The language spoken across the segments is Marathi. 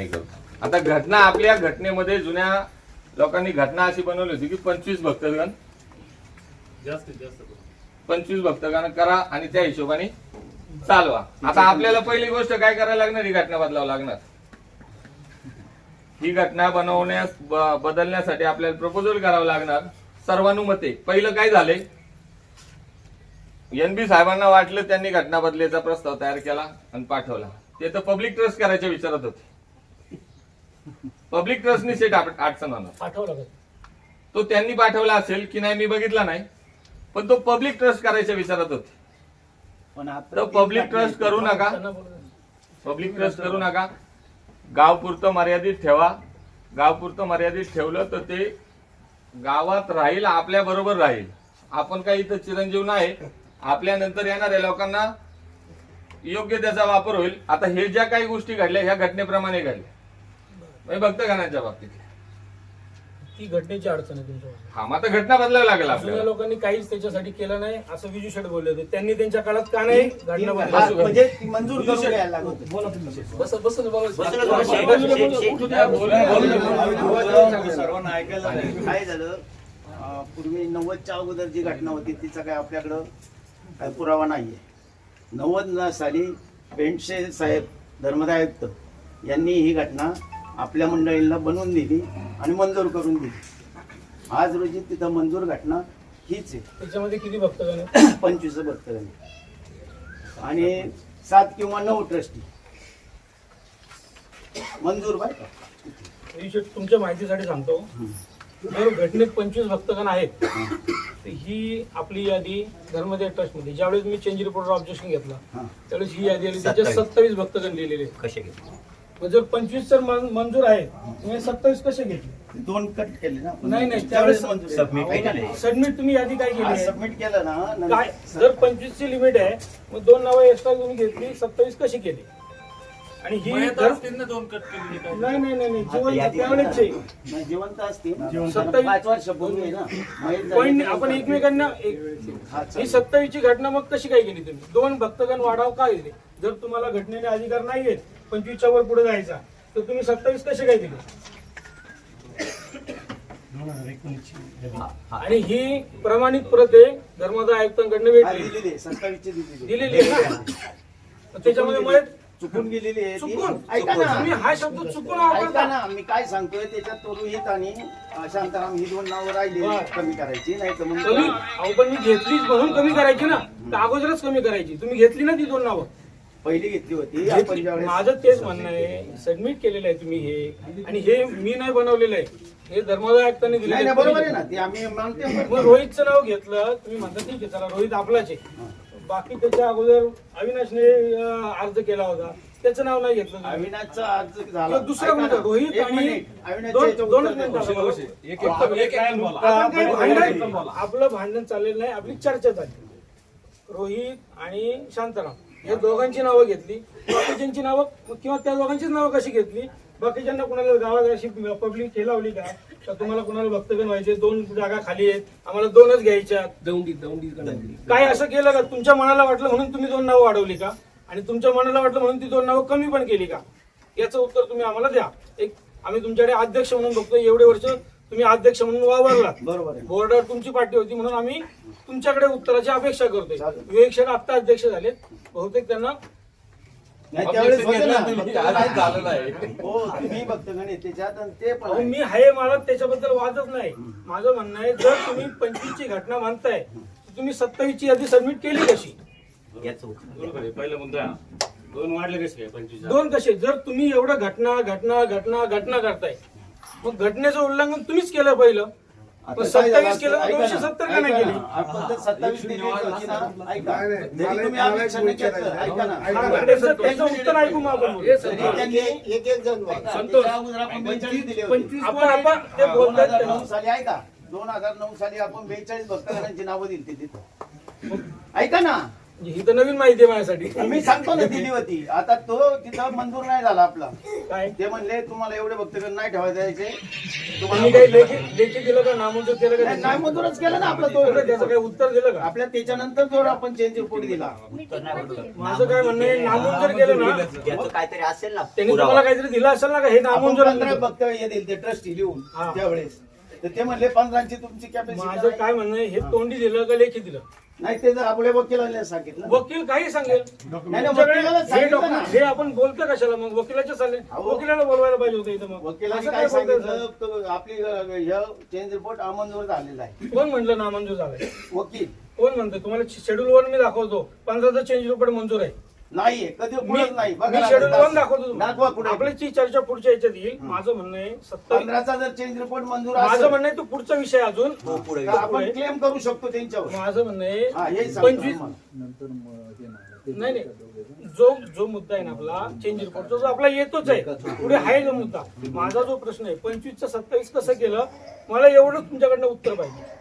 नाही करू. आता घटना आपल्या घटनेमध्ये जुन्या लोकांनी घटना अशी बनवली होती की पंचवीस भक्तगण. जास्तीत जास्त पंचवीस भक्तगण करा आणि त्या हिशोबाने चालवा. आता आपल्याला पहिली गोष्ट काय करायला लागणार? ही घटना बदलावं लागणार. ही घटना बनवण्यास बदलण्यासाठी आपल्याला प्रपोजल करावं लागणार. सर्वानुमते. पहिलं काय झालंय एन बी साहेबांना वाटलं त्यांनी घटना बदलेचा प्रस्ताव तयार केला आणि पाठवला. ते तर पब्लिक ट्रस्ट करायच्या विचारत होते. पब्लिक ट्रस्टनी सेट अडचण पाठवलं का? तो त्यांनी पाठवला असेल की नाही मी बघितला नाही पण तो पब्लिक ट्रस्ट करायच्या विचारत होते. पण आता तर पब्लिक ट्रस्ट करू नका. पब्लिक ट्रस्ट करू नका. गावपुरतं मर्यादित ठेवा. गावपुरतं मर्यादित ठेवलं तर ते गावात राहील आपल्या बरोबर राहील. आपण काही इथं चिरंजीव नाही. आपल्या नंतर येणाऱ्या लोकांना योग्य त्याचा वापर होईल. आता हे ज्या काही गोष्टी घडल्या ह्या घटनेप्रमाणे घडल्या. म्हणजे भक्त गाण्याच्या बाबतीत. ती घटनेची अडचण आहे तुमच्या हा मग आता घटना बदलावी लागेल जुन्या आपल्याला लोकांनी काहीच त्याच्यासाठी केलं नाही असं विजू शेठ बोलले होते. त्यांनी त्यांच्या काळात का नाही हा? म्हणजे ती मंजूर करून घ्यायला लागत होती. बस बस. सर्वांना ऐकायला लागलं. काय झालं? अं, पूर्वी नव्वदच्या अगोदर जी घटना होती तिचा काय आपल्याकडं काय पुरावा नाहीये. नव्वद साली पेंडशे साहेब धर्मदाय आयुक्त यांनी ही घटना आपल्या मंडळींना बनवून दिली आणि मंजूर करून दिली. आज रोजी तिथं मंजूर घटना हीच आहे. त्याच्यामध्ये किती भक्तगण आहेत? पंचवीस भक्तगणी आणि सात किंवा नऊ ट्रस्टी. मंजूर बाय तुमच्या माहितीसाठी सांगतो. जर घटनेत पंचवीस भक्तगण आहेत तर ही आपली यादी धर्मदेव ट्रस्टमध्ये ज्यावेळेस मी चेंज रिपोर्टर ऑब्जेक्शन घेतला. त्यावेळेस ही यादी आली. त्याच्यात सत्तावीस. भक्तगण लिहिलेले आहेत. कसे घेतले जर पंचवीस जर मन- मंजूर तुम्ही सत्तावीस कसे घेतले? दोन कट केले ना नाही, नाही, त्यावेळेस केले. सबमिट तुम्ही यादी काय केली आहे? सबमिट केलं ना काय? जर पंचवीस ची लिमिट आहे मग दोन नावं एक्स्ट्रा तुम्ही घेतली सत्तावीस कशी केली? आणि ही दोन कट काय? नाही नाही नाही जिवंत त्यावेळेस आहे. जिवंत असतील. सत्तावीस- पाच वर्ष आहे पण की आपण. एकमेकांना एक- हा, ही. सत्तावीसची घटना मग कशी काय केली तुम्ही? दोन भक्तगण वाढाव का दिले जर तुम्हाला घटनेने अधिकार नाहीयेत पंचवीसच्या वर पुढे जायचा. तर तुम्ही सत्तावीस कसे काय दिले? आणि ही प्रमाणित प्रत आहे धर्मदाय आयुक्तांकडनं हा, भेटली. दिलेली सत्तावीसची त्याच्यामध्ये मला चुकून गेलेली आहे ती. चुकून? ऐका ना तुम्ही हा शब्द चुकून ऐका ना मी काय सांगतोय त्याच्यात तो रोहित आणि शांताराम ही दोन नावं राहिली. कमी करायची नाही तर मग कमी अहो पण मी घेतलीच म्हणून कमी करायची ना. अगोदरच कमी करायची. तुम्ही घेतली ना ती दोन नावं? पहिली घेतली होती. आपण. ज्यावेळेस- माझं तेच म्हणणं आहे. सबमिट केलेलं आहे तुम्ही हे. आणि हे मी नाही बनवलेलं आहे. हे धर्मदाय आयुक्तांनी नाही नाही, दिलेलं बरोबर आहे. ना. ते आम्ही मानते मग रोहितचं नाव घेतलं. तुम्ही म्हणता ठीक आहे चला रोहित आपलाच आहे. बाकी त्याच्या अगोदर अविनाशने अं, अर्ज केला होता. त्याचं नाव नाही घेतलं तुम्ही. अविनाशचा अर्ज झाला. किंवा दुसरा ऐका रोहित एक आणि मिनिट. दोन याच्या दोनच उत्तर मिनिटं द्या. आता बघा. आपण काही भांडण आपलं भांडण चाललेलं नाही. आपली चर्चा चालली. रोहित आणि शांताराम. या दोघांची नावं घेतली. बाकीच्यांची नावं किंवा त्या दोघांचीच नावं कशी घेतली? बाकीच्यांना कुणाला गावात अशी पब्लिक लावली का? का तुम्हाला कुणाला भक्तगण व्हायचे दोन जागा खाली आहेत. आम्हाला दोनच घ्यायच्या काय असं केलं का? तुमच्या मनाला वाटलं म्हणून तुम्ही दोन नावं वाढवली का? आणि तुमच्या मनाला वाटलं म्हणून ती दोन नावं कमी पण केली का? याचं उत्तर तुम्ही आम्हाला द्या. एक आम्ही तुमच्याकडे अध्यक्ष म्हणून बघतो एवढे वर्ष तुम्ही अध्यक्ष म्हणून वावरला बरोबर आहे. बोर्डावर तुमची पार्टी होती म्हणून आम्ही तुमच्याकडे उत्तराची अपेक्षा करतोय. चालेल. विवेक शेठ आता अध्यक्ष झालेत. बहुतेक त्यांना नाही त्यावेळेस होते ना. तुम्ही आज झालं नाही. हो तुम्ही बघतो गणित त्याच्यात आणि ते पण अहो, आहे. मी आहे मला त्याच्याबद्दल वादच नाही. माझं म्हणणं आहे जर तुम्ही पंचवीस ची घटना मानताय तर तुम्ही सत्तावीस ची यादी सबमिट केली कशी? बरोबर आहे. पहिला मुद्दा दोन वाढले कसे काय पंचवीस दोन कसे? जर तुम्ही एवढं घटना घटना घटना घटना करताय मग घटनेचं उल्लंघन तुम्हीच केलं पहिलं. पण 27 केलं तर ऐका ना, 270 का नाही केली? ना, आपण तर 27 दिली होती ना, ऐका. जरी तुम्ही अपेक्षा नाही घेतलं, ऐका ना. हा, त्याचं त्याचं उत्तर ऐकू मग आपण बोलू. आपण 42 दिली होती. आपण ते दोन बोलतात हजार त्यांना. नऊ साली ऐका. दोन हजार नऊ साली आपण बेचाळीस भक्तगणांची नावं दिली तिथं. ऐका ना. ही तर नवीन माहिती आहे माझ्यासाठी. मी सांगतो ना दिली होती आता तो तिथं मंजूर नाही झाला आपला. काय? ते म्हणले तुम्हाला एवढे भक्तगण नाही ठेवायचे तुम्ही काही लेखी लेखी दिलं का? नामंजूर केलं का नाही मंजूरच केलं ना आपला तो. त्याचं काही उत्तर दिलं का? आपल्या त्याच्यानंतर जो आपण चेंज रिपोर्ट दिला. माझं काय म्हणणं आहे नामंजूर केलं ना काहीतरी असेल ना त्यांनी. तुम्हाला काहीतरी दिलं असेल ना का? हे नामंजूर भक्त हे दिले ते ट्रस्टी लिहून. त्यावेळेस. तर ते म्हणले पंधराची तुमची माझं कॅपॅसिटी काय म्हणणं हे तोंडी दिलं का लेखी दिलं? नाही ते जर आपल्या वकिलाने सांगितलं वकील काही सांगेल. नाही वकिलाला हे सांगितलं ना. document- हे आपण बोलतो कशाला मग? वकिलाच्या अहो. वकिलाला बोलवायला पाहिजे होतं इथं मग. वकिलाने असं काय काय बोलताय सांगितलं? आपली चेंज रिपोर्ट अमंजूर झालेला आहे. सर? कोण म्हटलं नामंजूर झालंय? वकील. कोण म्हणतंय? तुम्हाला शेड्यूल वन मी दाखवतो. पंधराचा चेंज रिपोर्ट मंजूर आहे. नाहीये कधी कुठंच नाही. बघा ना, शेड्यूल वन दाखवतो दाखवा. कुठे आपल्याची चर्चा पुढच्या याच्यात येईल. माझं म्हणणं आहे सत्तर पंधराचा जर चेंज रिपोर्ट मंजूर माझं असेल म्हणणं आहे तो पुढचा विषय अजून हो, पुढे. तर आपण क्लेम करू शकतो त्यांच्यावर. माझं म्हणणं हा आहे हे सांगतो पंचवीस आम्हाला. नाही. नाही जो जो मुद्दा आहे ना आपला चेंज रिपोर्टचा जो आपला येतोच आहे. पुढे आहे जो मुद्दा. माझा जो प्रश्न आहे पंचवीसचा सत्तावीस कसं केलं? मला एवढं तुमच्याकडनं उत्तर पाहिजे.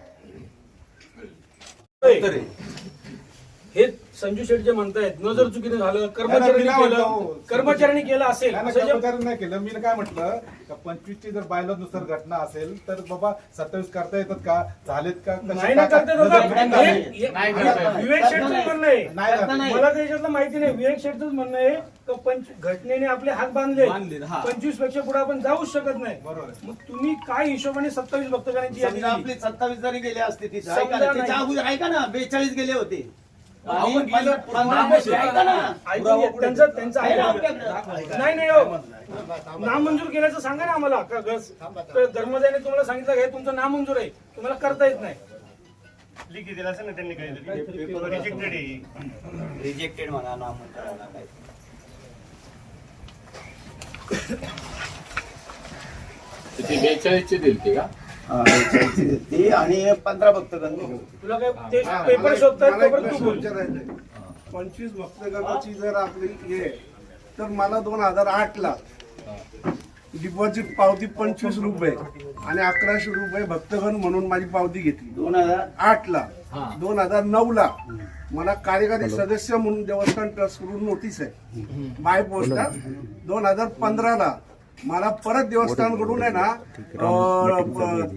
हे संजू शेठ जे म्हणतायत न जर चुकीने झालं कर्मचाऱ्यांनी नाही, नाही, केलं नाही. कर्मचाऱ्यांनी केलं असेल नाही, असं नाही, जे- कर्मचाऱ्यांनी नाही केलं मी काय म्हटलं का पंचवीसची जर बायलानुसार घटना असेल तर बाबा सत्तावीस करता येतात का झालेत का नाही ना का- करते दादा. नजर- नाही, हे- नाही. हे- नाही करता येत. विवेक शेठचं म्हणणं आहे नाही करता करता नाही. मला त्याच्यातलं माहिती नाही विवेक शेठच म्हणणं आहे का पंच घटनेने आपले हात बांधले पंचवीसपेक्षा पुढे आपण जाऊच शकत नाही बरोबर आहे. मग तुम्ही काय हिशोबाने सत्तावीस भक्तगणांची यादी समजा दिली? आपले सत्तावीस जरी गेले असते तिथे समजा ऐका ना नाही. त्याच्या अगोदर ऐका ना बेचाळीस गेले होते त्यांचं त्यांचं आहे ना? नाही नाही हो. नामंजूर केल्याचं सांगा ना आम्हाला का गस तर धर्मदायाने तुम्हाला सांगितलं हे तुमचं नामंजूर आहे. तुम्हाला करता येत नाही. लिखी दिला असेल ना त्यांनी काहीतरी रिजेक्टेड आहे. रिजेक्टेड म्हणा नामंजूर काय. ती बेचाळीसची दिली ती का? हा, दिली आणि पंधरा भक्तगण. दिले होते. तुला काय ते पेपर तोपर्यंत तू बोल. विचारायचा. पंचवीस भक्तगणाची जर आपली हे तर मला दोन हजार आठ ला डिपॉझिट पावती पंचवीस रुपये आणि अकराशे रुपये भक्तगण म्हणून माझी पावती घेतली. दोन हजार आठ ला. दोन हजार नऊ ला. मला कार्यकारी सदस्य म्हणून देवस्थान ट्रस्टकडून नोटीस आहे. बाय पोस्ट दोन हजार पंधरा ला मला परत देवस्थानकडून आहे ना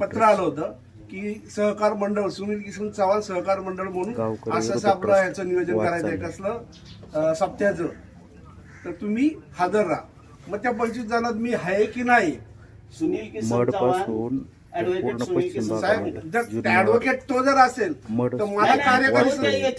पत्र आलं होतं की सहकार मंडळ सुनील किसन चव्हाण सहकार मंडळ म्हणून असं असं आपलं ह्याचं नियोजन करायचं आहे कसलं सप्त्याचं. तर तुम्ही हजर राहा. मग त्या पंचवीस जणात मी आहे की नाही? सुनील किसन चव्हाण ऍडव्होकेट सुनील किसन साहेब चव्हाण जर ऍडव्होकेट तो जर असेल तर मला कार्यकारी सदस्य.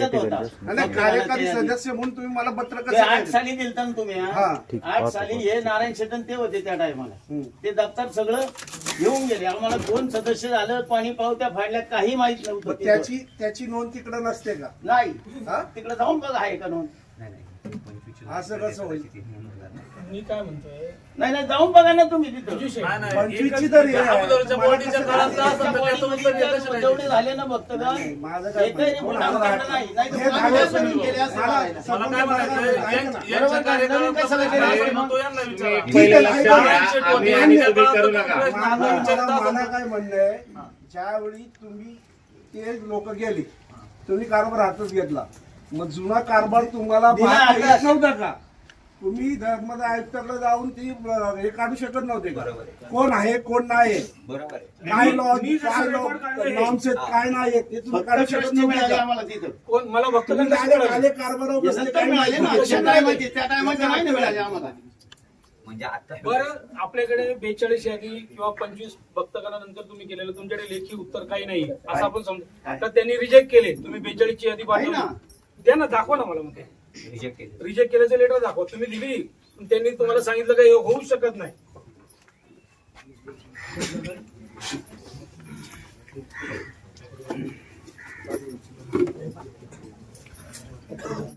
नाही कार्यकारी सदस्य म्हणून तुम्ही मला पत्र ते कसं आठ? साली दिलता ना तुम्ही हा? हा. आठ साली हे नारायण शेटन ते होते त्या टायमाला. ते दप्तर सगळं घेऊन गेले आम्हाला दोन सदस्य झालं पाणी पावत्या फाडल्या काही माहीत मग नव्हतं तिथं. त्याची त्याची नोंद तिकडे नसते का नाही हा? तिकडे जाऊन बघा आहे का नोंद असं कसं होईल मी काय म्हणतोय नाही नाही जाऊन बघा ना तुम्ही तिथं पंचवीसची तरी आहे. मला कसं करायचं? जेवढे झाले ना भक्त माझं काय एकही नाही नाही हे झालं. गेले मला. मला म्हणायचं. यांच्या- कसं आहे, लक्षात. घ्या, आम्ही करू नका मला- मला म्हणणं आहे ज्यावेळी तुम्ही ते लोक गेले तुम्ही कारभार हातच घेतला मग जुना कारभार तुम्हाला दिला पाहता नव्हता का तुम्ही धर्मदा आयुक्ताकडे जाऊन ती अं, हे काढू शकत नव्हते. का कोण आहे कोण नाही. बरोबर आहे. काय लॉ मी जसं काय. नॉर्म्स आहेत काय नाही आहेत ते तुम्ही काढू शकत प्रश्न मिळाले नव्हते. का आम्हाला तिथं. कोण? मला तुम्ही आले कारभारावर हे बसले नंतर मिळाले ना. नाही. त्या टायमाचे नाही ना मिळाले आम्हाला. म्हणजे आता बरं आपल्याकडे बेचाळीस यादी किंवा पंचवीस भक्तगणानंतर तुम्ही केलेलं तुमच्याकडे लेखी उत्तर काही नाही असं आपण समजा तर त्यांनी रिजेक्ट केले. तुम्ही बेचाळीस ची यादी आहे ना. पाठवली. द्या ना दाखवा ना मला मग ते. रिजेक्ट केल्याचं लेटर दाखवा. तुम्ही दिली पण त्यांनी तुम्हाला सांगितलं काही होऊ शकत नाही.